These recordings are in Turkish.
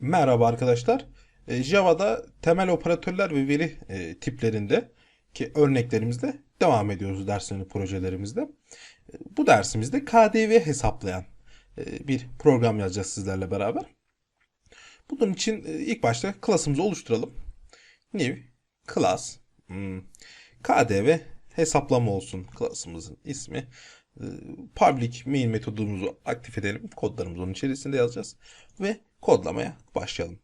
Merhaba arkadaşlar. E, Java'da temel operatörler ve veri e, tiplerinde ki örneklerimizde devam ediyoruz derslerini projelerimizde. E, Bu dersimizde KDV hesaplayan bir program yazacağız sizlerle beraber. Bunun için ilk başta klasımızı oluşturalım. New class hmm, KDV hesaplama olsun klasımızın ismi. E, Public main metodumuzu aktif edelim. Kodlarımızı onun içerisinde yazacağız. Ve kodlamaya başlayalım.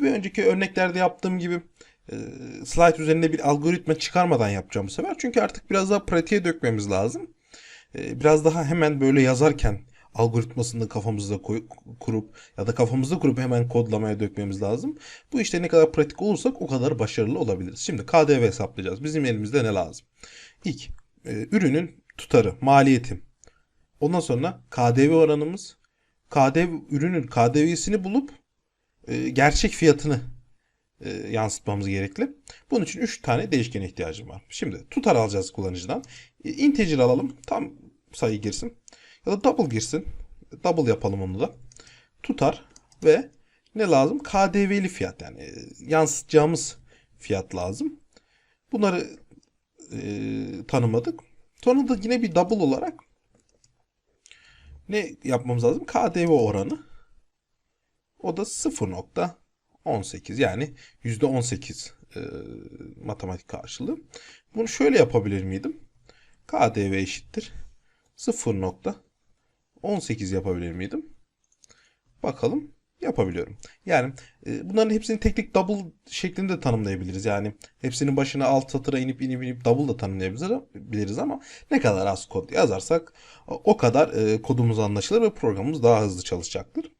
Bir önceki örneklerde yaptığım gibi e, slide üzerinde bir algoritma çıkarmadan yapacağım bu sefer. Çünkü artık biraz daha pratiğe dökmemiz lazım. E, Biraz daha hemen böyle yazarken algoritmasını kafamızda koy- kurup ya da kafamızda kurup hemen kodlamaya dökmemiz lazım. Bu işte ne kadar pratik olursak o kadar başarılı olabiliriz. Şimdi KDV hesaplayacağız. Bizim elimizde ne lazım? İlk e, ürünün tutarı, maliyeti. Ondan sonra KDV oranımız, KDV ürünün KDV'sini bulup e, gerçek fiyatını e, yansıtmamız gerekli. Bunun için 3 tane değişkene ihtiyacım var. Şimdi tutar alacağız kullanıcıdan. E, integer alalım. Tam sayı girsin. Ya da double girsin. Double yapalım onu da. Tutar ve ne lazım? KDV'li fiyat yani e, yansıtacağımız fiyat lazım. Bunları e, tanımadık. Sonra da yine bir double olarak ne yapmamız lazım? KDV oranı. O da 0.18 yani %18 e, matematik karşılığı. Bunu şöyle yapabilir miydim? KDV eşittir 0.18 yapabilir miydim? Bakalım yapabiliyorum. Yani e, bunların hepsini tek double şeklinde de tanımlayabiliriz. Yani hepsinin başına alt satıra inip inip inip double da tanımlayabiliriz ama ne kadar az kod yazarsak o kadar e, kodumuz anlaşılır ve programımız daha hızlı çalışacaktır.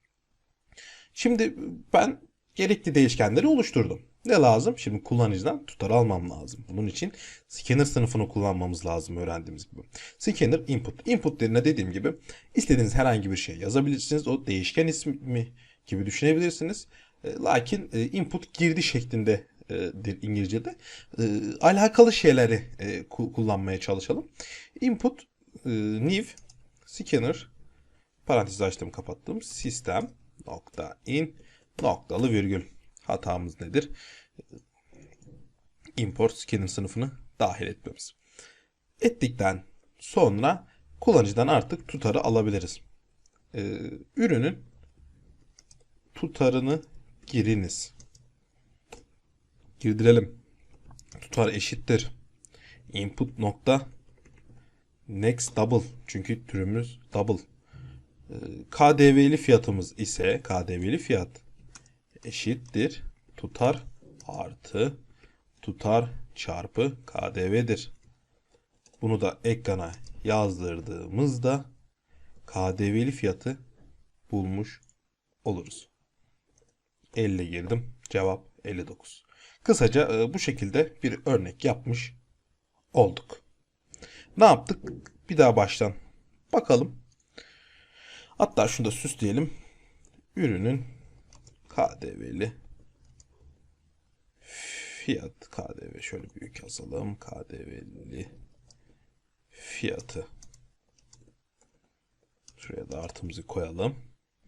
Şimdi ben gerekli değişkenleri oluşturdum. Ne lazım? Şimdi kullanıcıdan tutar almam lazım. Bunun için scanner sınıfını kullanmamız lazım öğrendiğimiz gibi. Scanner input. Input yerine dediğim gibi istediğiniz herhangi bir şey yazabilirsiniz. O değişken ismi gibi düşünebilirsiniz. E, Lakin e, input girdi şeklinde e, İngilizce'de. Alakalı şeyleri ku- kullanmaya çalışalım. Input new scanner parantez açtım kapattım. Sistem nokta in noktalı virgül. Hatamız nedir? Import scanner sınıfını dahil etmemiz. Ettikten sonra kullanıcıdan artık tutarı alabiliriz. Ee, ürünün tutarını giriniz. Girdirelim. Tutar eşittir. Input nokta next double. Çünkü türümüz double. KDV'li fiyatımız ise KDV'li fiyat eşittir tutar artı tutar çarpı KDV'dir. Bunu da ekrana yazdırdığımızda KDV'li fiyatı bulmuş oluruz. 50 girdim. Cevap 59. Kısaca e, bu şekilde bir örnek yapmış olduk. Ne yaptık? Bir daha baştan bakalım. Hatta şunu da süsleyelim. Ürünün KDV'li fiyat KDV şöyle büyük yazalım. KDV'li fiyatı. Şuraya da artımızı koyalım.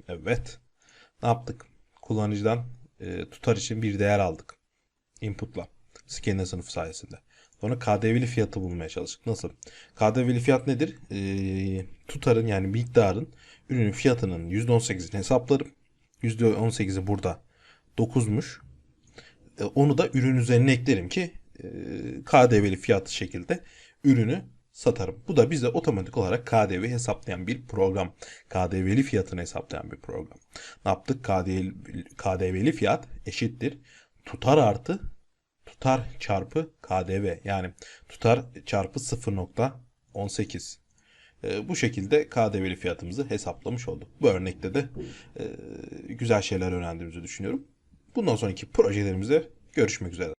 Evet. Ne yaptık? Kullanıcıdan e, tutar için bir değer aldık. Input'la. Scanner sınıfı sayesinde. Sonra KDV'li fiyatı bulmaya çalıştık. Nasıl? KDV'li fiyat nedir? E, tutarın yani miktarın ürünün fiyatının %18'ini hesaplarım. %18'i burada 9'muş. E, onu da ürün üzerine eklerim ki e, KDV'li fiyatı şekilde ürünü satarım. Bu da bize otomatik olarak KDV hesaplayan bir program. KDV'li fiyatını hesaplayan bir program. Ne yaptık? KDV'li fiyat eşittir. Tutar artı tutar çarpı KDV. Yani tutar çarpı 0.18. E, bu şekilde KDV'li fiyatımızı hesaplamış olduk. Bu örnekte de e, güzel şeyler öğrendiğimizi düşünüyorum. Bundan sonraki projelerimizde görüşmek üzere.